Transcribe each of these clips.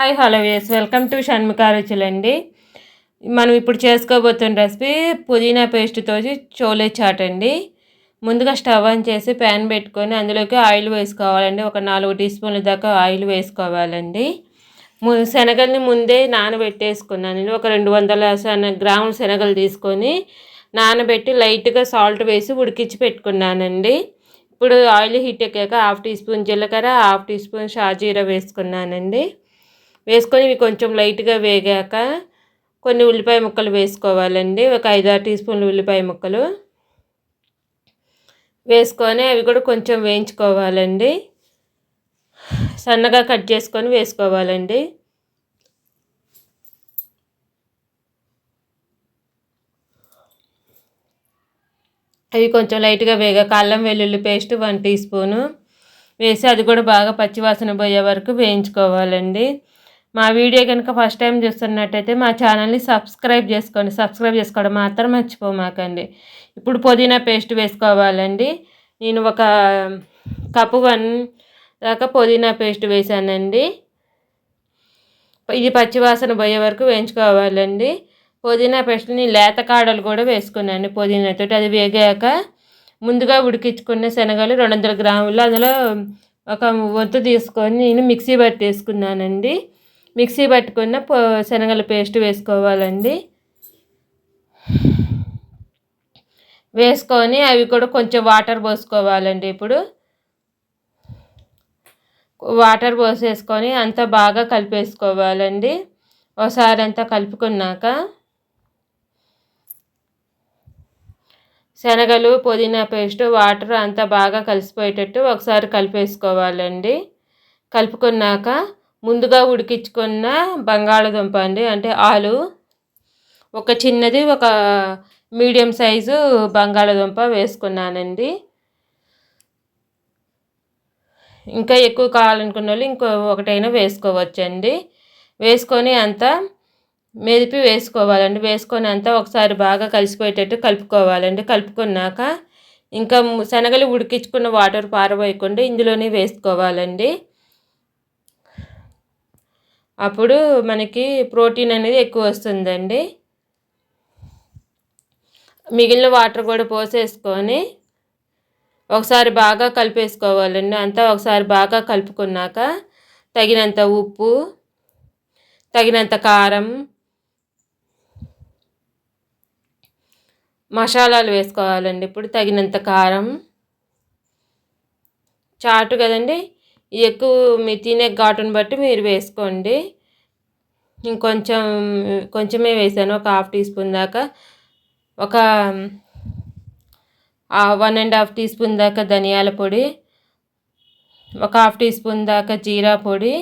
Hi hello yes welcome to Shanmukha రుచులండి. మనం ఇప్పుడు చేసుకోబోతున్న recipe పుదీనా పేస్ట్తో చోలే చాట్ అండి. ముందుగా స్టవ్ ఆన్ చేసి ప్యాన్ పెట్టుకొని అందులోకి ఆయిల్ వేసుకోవాలండి. ఒక నాలుగు టీ స్పూన్ల దాకా ఆయిల్ వేసుకోవాలండి. శనగల్ని ముందే నానబెట్టేసుకున్నాను ఒక రెండు వందల గ్రాముల శనగలు తీసుకొని నానబెట్టి లైట్గా సాల్ట్ వేసి ఉడికించి పెట్టుకున్నానండి. ఇప్పుడు ఆయిల్ హీట్ ఎక్కాక హాఫ్ టీ స్పూన్ జీలకర్ర హాఫ్ టీ స్పూన్ షాజీరా వేసుకున్నానండి. వేసుకొని ఇవి కొంచెం లైట్గా వేగాక కొన్ని ఉల్లిపాయ ముక్కలు వేసుకోవాలండి. ఒక ఐదారు టీ స్పూన్లు ఉల్లిపాయ ముక్కలు వేసుకొని అవి కూడా కొంచెం వేయించుకోవాలండి. సన్నగా కట్ చేసుకొని వేసుకోవాలండి. అవి కొంచెం లైట్గా వేగా అల్లం వెల్లుల్లి పేస్ట్ వన్ టీ స్పూను వేసి అది కూడా బాగా పచ్చివాసన పోయే వరకు వేయించుకోవాలండి. మా వీడియో కనుక ఫస్ట్ టైం చూస్తున్నట్టయితే మా ఛానల్ని సబ్స్క్రైబ్ చేసుకోండి. సబ్స్క్రైబ్ చేసుకోవడం మాత్రం మర్చిపోమాకండి ఇప్పుడు పుదీనా పేస్ట్ వేసుకోవాలండి. నేను ఒక కప్పు వన్ దాకా పుదీనా పేస్ట్ వేసానండి. ఇది పచ్చివాసన పోయే వరకు వేయించుకోవాలండి. పుదీనా పేస్ట్ని లేత కాడలు కూడా వేసుకున్నాను పుదీనాతో అది వేగాక ముందుగా ఉడికించుకున్న శనగలు రెండు వందల గ్రాములు అందులో ఒక వంతు తీసుకొని నేను మిక్సీ పట్టేసుకున్నానండి మిక్సీ పట్టుకున్న శనగల పేస్ట్ వేసుకోవాలండి. వేసుకొని అవి కూడా కొంచెం వాటర్ పోసుకోవాలండి ఇప్పుడు. వాటర్ పోసేసుకొని అంతా బాగా కలిపేసుకోవాలండి. ఒకసారి అంతా కలుపుకున్నాక శనగలు పుదీనా పేస్ట్ వాటర్ అంతా బాగా కలిసిపోయేటట్టు ఒకసారి కలిపేసుకోవాలండి. కలుపుకున్నాక ముందుగా ఉడికించుకున్న బంగాళదుంప అండి. అంటే ఆలు ఒక చిన్నది ఒక మీడియం సైజు బంగాళదుంప వేసుకున్నానండి. ఇంకా ఎక్కువ కావాలనుకున్న వాళ్ళు ఇంకో ఒకటైనా వేసుకోవచ్చండి. వేసుకొని అంతా మెదిపి వేసుకోవాలండి. వేసుకొని అంతా ఒకసారి బాగా కలిసిపోయేటట్టు కలుపుకోవాలండి. కలుపుకున్నాక ఇంకా శనగలు ఉడికించుకున్న వాటర్ పారబోయకుండా ఇందులోనే వేసుకోవాలండి. అప్పుడు మనకి ప్రోటీన్ అనేది ఎక్కువ వస్తుందండి. మిగిలిన వాటర్ కూడా పోసేసుకొని ఒకసారి బాగా కలిపేసుకోవాలండి. అంతా ఒకసారి బాగా కలుపుకున్నాక తగినంత ఉప్పు తగినంత కారం మసాలాలు వేసుకోవాలండి. ఇప్పుడు తగినంత కారం చాటు కదండి? ఎక్కువ మీ తినే ఘాటును బట్టి మీరు వేసుకోండి. ఇంకొంచెం కొంచెమే వేసాను ఒక హాఫ్ టీ స్పూన్ దాకా. ఒక one and half teaspoon దాకా ధనియాల పొడి ఒక హాఫ్ టీ స్పూన్ దాకా జీరా పొడి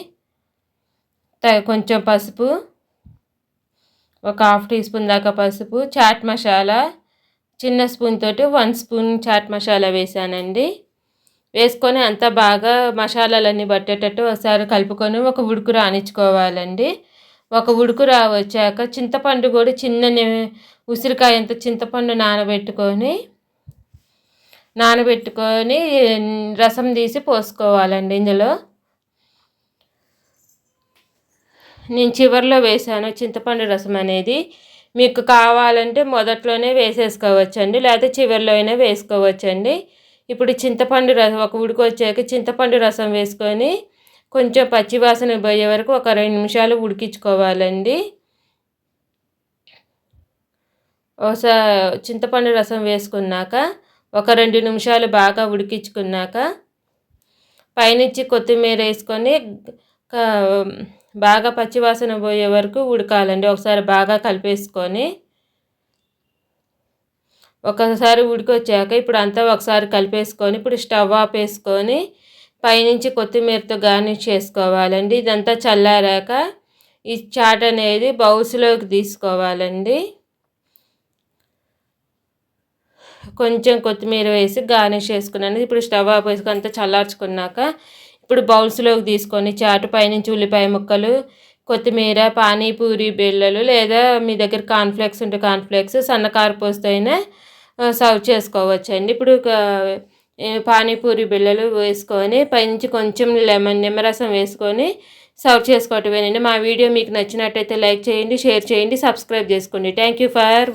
కొంచెం పసుపు ఒక హాఫ్ టీ స్పూన్ దాకా పసుపు చాట్ మసాలా చిన్న స్పూన్ తోటి వన్ స్పూన్ చాట్ మసాలా వేసానండి. వేసుకొని అంతా బాగా మసాలాలన్నీ పట్టేటట్టు ఒకసారి కలుపుకొని ఒక ఉడుకు రానిచ్చుకోవాలండి. ఒక ఉడుకు రా వచ్చాక చింతపండు కూడా చిన్న ఉసిరికాయ అంత చింతపండు నానబెట్టుకొని నానబెట్టుకొని రసం తీసి పోసుకోవాలండి ఇందులో. నేను చివరిలో వేసాను చింతపండు రసం అనేది. మీకు కావాలంటే మొదట్లోనే వేసేసుకోవచ్చండి లేకపోతే చివరిలో అయినా వేసుకోవచ్చండి. ఇప్పుడు చింతపండు రసం ఒక ఉడికి వచ్చాక చింతపండు రసం వేసుకొని కొంచెం పచ్చివాసన పోయే వరకు ఒక రెండు నిమిషాలు ఉడికించుకోవాలండి. ఒకసారి చింతపండు రసం వేసుకున్నాక ఒక రెండు నిమిషాలు బాగా ఉడికించుకున్నాక పైనుంచి కొత్తిమీర వేసుకొని బాగా పచ్చివాసన పోయే వరకు ఉడకాలండి. ఒకసారి బాగా కలిపేసుకొని ఒకసారి ఉడికొచ్చాక ఇప్పుడు అంతా ఒకసారి కలిపేసుకొని ఇప్పుడు స్టవ్ ఆపేసుకొని పైనుంచి కొత్తిమీరతో గార్నిష్ చేసుకోవాలండి. ఇదంతా చల్లారాక ఈ చాట్ అనేది బౌల్స్లోకి తీసుకోవాలండి. కొంచెం కొత్తిమీర వేసి గార్నిష్ చేసుకున్నాను. ఇప్పుడు స్టవ్ ఆపేసుకొని అంతా చల్లార్చుకున్నాక ఇప్పుడు బౌల్స్లోకి తీసుకొని చాటు పైనుంచి ఉల్లిపాయ ముక్కలు కొత్తిమీర పానీపూరి బిళ్ళలు లేదా మీ దగ్గర కాన్ఫ్లెక్స్ ఉంటే కాన్ఫ్లెక్స్ సన్నకారు పోస్తైనా సర్వ్ చేసుకోవచ్చండి. ఇప్పుడు పానీపూరి బిళ్ళలు వేసుకొని పైనుంచి కొంచెం లెమన్ నిమ్మరసం వేసుకొని సర్వ్ చేసుకోవటమేనండి. మా వీడియో మీకు నచ్చినట్టయితే లైక్ చేయండి షేర్ చేయండి సబ్స్క్రైబ్ చేసుకోండి. Thank you for